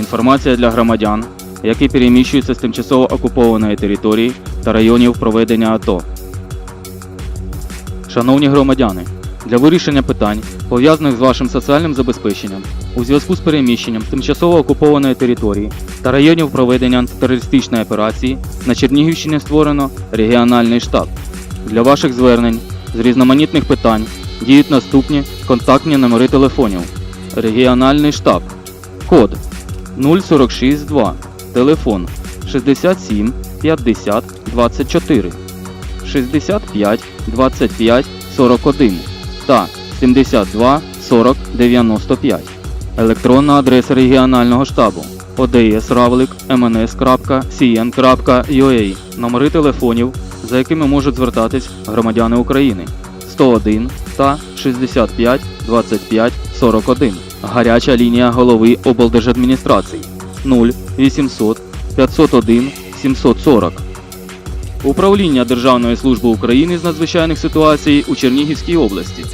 Інформація для громадян, які переміщуються з тимчасово окупованої території та районів проведення АТО. Шановні громадяни, для вирішення питань, пов'язаних з вашим соціальним забезпеченням, у зв'язку з переміщенням з тимчасово окупованої території та районів проведення антитерористичної операції на Чернігівщині створено регіональний штаб. Для ваших звернень з різноманітних питань діють наступні контактні номери телефонів. Регіональний штаб. Код 0462. Телефон 67 50 24 65 25 41 та 72 40 95. Електронна адреса регіонального штабу odsravlik.mns.cn.ua Номери телефонів, за якими можуть звертатись громадяни України 101 та 65 25 41. Гаряча лінія голови облдержадміністрації 0 800 501 740. Управління Державної служби України з надзвичайних ситуацій у Чернігівській області